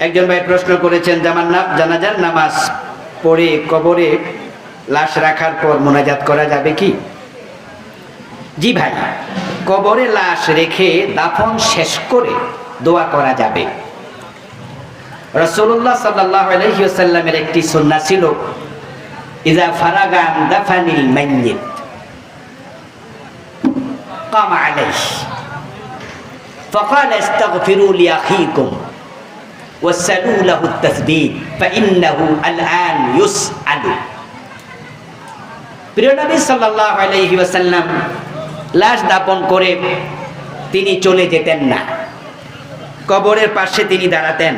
একজন ভাই প্রশ্ন করেছেন জামান না জানাজার নামাজ পড়ে কবরে লাশ রাখার পর মোনাজাত করা যাবে কি জি ভাই কবরে লাশ রেখে দাফন শেষ করে দোয়া করা যাবে রসুল্লাহ সাল্লাহ আলহিউসাল্লামের একটি সন্না ছিল ইজা ফারাগান দাফানিল মাইয়িত قام عليه فقال استغفروا لأخيكم واسألوا له التثبيت فإنه الآن يسأل প্রিয় নবী সাল্লাল্লাহু আলাইহি ওয়াসাল্লাম লাশ দাপন করে তিনি চলে যেতেন না কবরের পাশে তিনি দাঁড়াতেন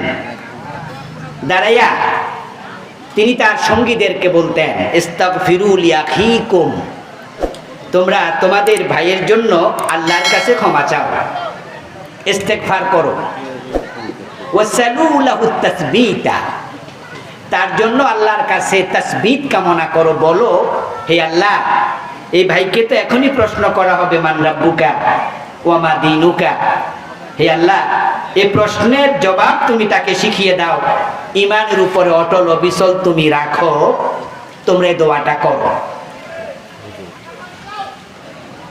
দাঁড়াইয়া তিনি তার সঙ্গীদেরকে বলতেন ইস্তাগফিরুল ইয়াখিকুম তোমরা তোমাদের ভাইয়ের জন্য আল্লাহর কাছে ক্ষমা চাও ইস্তেগফার করো ওয়াসালু লাহু তাসবিতা তার জন্য আল্লাহর কাছে তাসবিত কামনা করো, বলো, হে আল্লাহ, এই ভাইকে তো এখনই প্রশ্ন করা হবে, মান রাব্বুকা ওয়ামা দিনুকা? হে আল্লাহ, এ প্রশ্নের জবাব তুমি তাকে শিখিয়ে দাও। ইমানের উপরে অটল অবিচল তুমি রাখো, তোমরা দোয়াটা করো।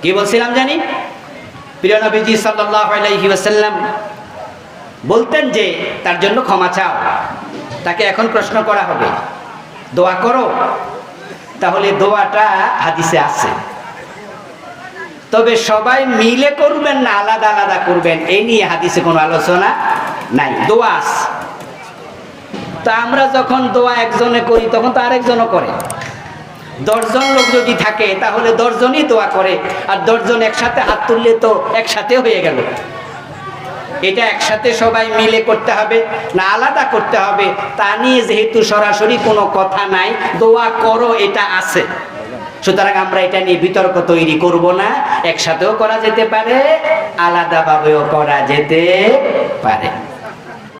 কি বলছিলাম জানি? প্রিয় নবীজি সাল্লাল্লাহু আলাইহি ওয়াসাল্লাম বলতেন যে, তার জন্য ক্ষমা চাও। তাকে এখন প্রশ্ন করা হবে। দোয়া করো। তাহলে দোয়াটা হাদিসে আছে। তবে সবাই মিলে করবেন না, আলাদা আলাদা করবেন? এই নিয়ে হাদিসে কোনো আলোচনা নাই। দোয়া আছে। তা আমরা যখন দোয়া একজনে করি, তখন তো আরেকজনও করে। দশজন লোক যদি থাকে, তাহলে দশজনই দোয়া করে। আর দশজন একসাথে হাত তুললে তো একসাথে হয়ে গেল। এটা একসাথে সবাই মিলে করতে হবে, না আলাদা করতে হবে, তা নিয়ে যেহেতু সরাসরি কোনো কথা নাই, দোয়া করো, এটা আছে। সুতরাং আমরা এটা নিয়ে বিতর্ক তৈরি করব না, একসাথেও করা যেতে পারে, আলাদাভাবেও করা যেতে পারে।